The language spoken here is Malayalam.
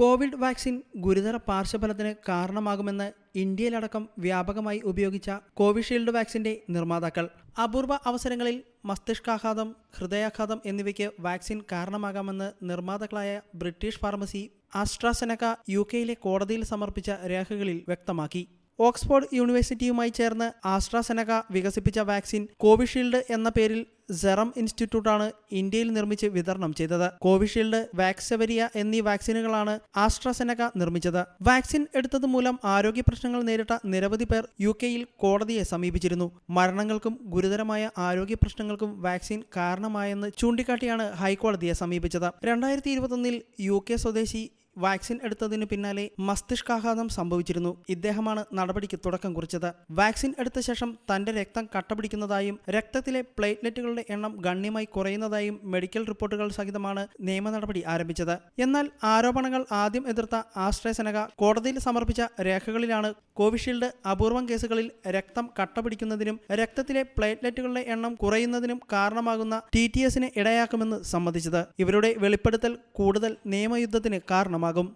കോവിഡ് വാക്സിൻ ഗുരുതര പാർശ്വഫലത്തിന് കാരണമാകുമെന്ന് ഇന്ത്യയിലടക്കം വ്യാപകമായി ഉപയോഗിച്ച കോവിഷീൽഡ് വാക്സിന്റെ നിർമ്മാതാക്കൾ. അപൂർവ അവസരങ്ങളിൽ മസ്തിഷ്കാഘാതം ഹൃദയാഘാതം എന്നിവയ്ക്ക് വാക്സിൻ കാരണമാകാമെന്ന് നിർമ്മാതാക്കളായ ബ്രിട്ടീഷ് ഫാർമസി ആസ്ട്രാസെനക യു കെയിലെ കോടതിയിൽ സമർപ്പിച്ച രേഖകളിൽ വ്യക്തമാക്കി. ഓക്സ്ഫോർഡ് യൂണിവേഴ്സിറ്റിയുമായി ചേർന്ന് ആസ്ട്രാസെനക വികസിപ്പിച്ച വാക്സിൻ കോവിഷീൽഡ് എന്ന പേരിൽ സെറം ഇൻസ്റ്റിറ്റ്യൂട്ടാണ് ഇന്ത്യയിൽ നിർമ്മിച്ച് വിതരണം ചെയ്തത്. കോവിഷീൽഡ് വാക്സവരിയ എന്നീ വാക്സിനുകളാണ് ആസ്ട്രാസെനക നിർമ്മിച്ചത്. വാക്സിൻ എടുത്തത് മൂലം ആരോഗ്യ പ്രശ്നങ്ങൾ നേരിട്ട നിരവധി പേർ യു കെയിൽ കോടതിയെ സമീപിച്ചിരുന്നു. മരണങ്ങൾക്കും ഗുരുതരമായ ആരോഗ്യ പ്രശ്നങ്ങൾക്കും വാക്സിൻ കാരണമായെന്ന് ചൂണ്ടിക്കാട്ടിയാണ് ഹൈക്കോടതിയെ സമീപിച്ചത്. രണ്ടായിരത്തി ഇരുപത്തൊന്നിൽ യു കെ സ്വദേശി വാക്സിൻ എടുത്തതിനു പിന്നാലെ മസ്തിഷ്കാഘാതം സംഭവിച്ചിരുന്നു. ഇദ്ദേഹമാണ് നടപടിക്ക് തുടക്കം കുറിച്ചത്. വാക്സിൻ എടുത്ത ശേഷം തന്റെ രക്തം കട്ടപിടിക്കുന്നതായും രക്തത്തിലെ പ്ലേറ്റ്ലെറ്റുകളുടെ എണ്ണം ഗണ്യമായി കുറയുന്നതായും മെഡിക്കൽ റിപ്പോർട്ടുകൾ സഹിതമാണ് നിയമ നടപടി ആരംഭിച്ചത്. എന്നാൽ ആരോപണങ്ങൾ ആദ്യം എതിർത്ത ആശ്രയസെനക കോടതിയിൽ സമർപ്പിച്ച രേഖകളിലാണ് കോവിഷീൽഡ് അപൂർവം കേസുകളിൽ രക്തം കട്ടപിടിക്കുന്നതിനും രക്തത്തിലെ പ്ലേറ്റ്ലെറ്റുകളുടെ എണ്ണം കുറയുന്നതിനും കാരണമാകുന്ന ടി ടി എസിന് ഇടയാക്കുമെന്ന് സമ്മതിച്ചത്. ഇവരുടെ വെളിപ്പെടുത്തൽ കൂടുതൽ നിയമയുദ്ധത്തിന് ഭാഗം